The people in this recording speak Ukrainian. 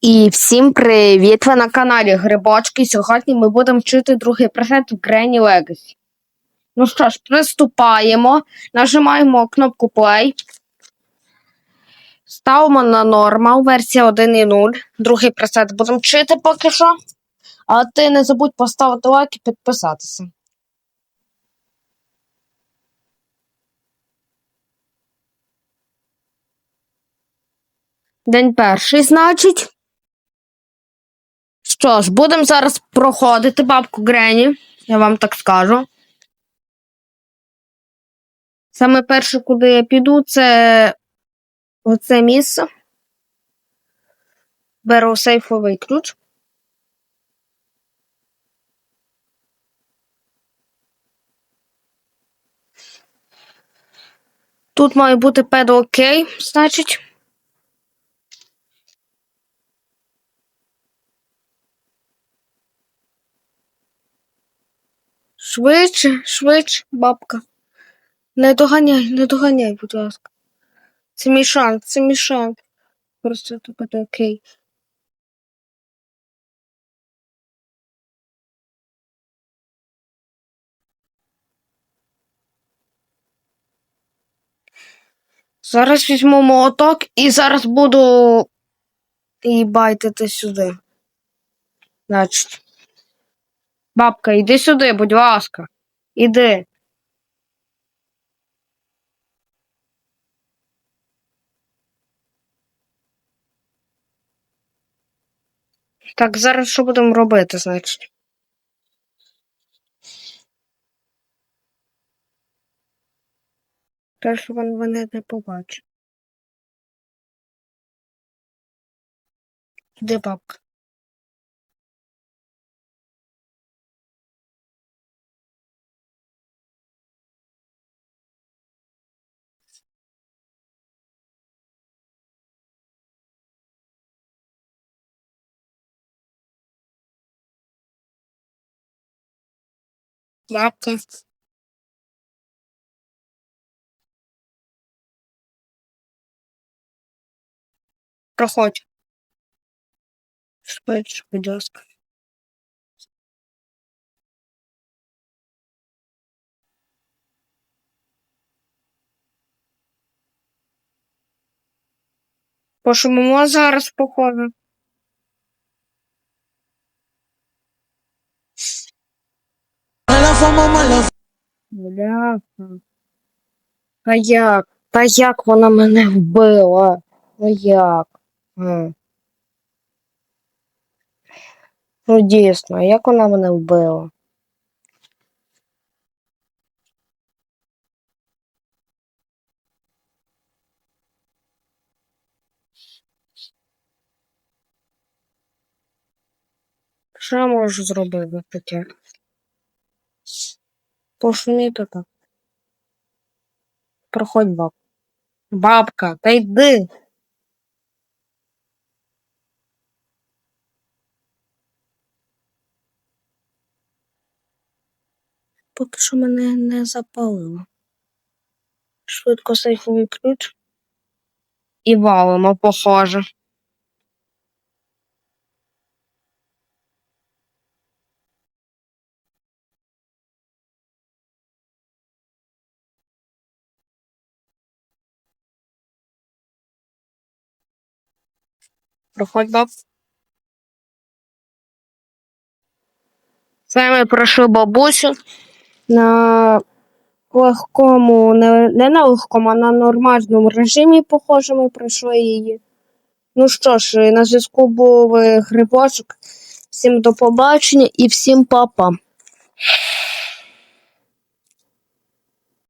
І всім привіт! Ви на каналі Грибочки. Сьогодні ми будемо вчити другий пресет в Granny Legacy. Ну що ж, приступаємо. Нажимаємо кнопку Play. Ставимо на нормал, версія 1.0. Другий пресет будемо вчити поки що. А ти не забудь поставити лайк і підписатися. День перший, значить. Що ж, будемо зараз проходити бабку Грені, я вам так скажу. Саме перше, куди я піду, це оце місце. Беру сейфовий ключ. Тут має бути педо окей, значить. Швидше, швидше, бабка. Не доганяй, не доганяй, будь ласка. Це мій шанс, це мій шанс. Просто тут окей. Зараз візьму молоток і зараз буду і сюди. Значить. Бабка, іди сюди, будь ласка. Іди. Так, зараз що будемо робити, значить? Те, що він мене не побачить. Де бабка? Бабка. Проходь. Швидше, будь ласка. Пошумимо зараз, походу. Бляха. Та як? Та як вона мене вбила? Ну як? М. Ну дійсно, як вона мене вбила? Що я можу зробити таке? Пошуміти так. Проходь баб. Бабка, та йди. Поки що мене не запалило. Швидко сейфовий ключ. І валимо, похоже. Проходь баб. Саме прошу бабусю на легкому, не, не на легкому, а на нормальному режимі, похоже, ми пройшли її. Ну що ж, на зв'язку був е, грибочок. Всім до побачення і всім папа.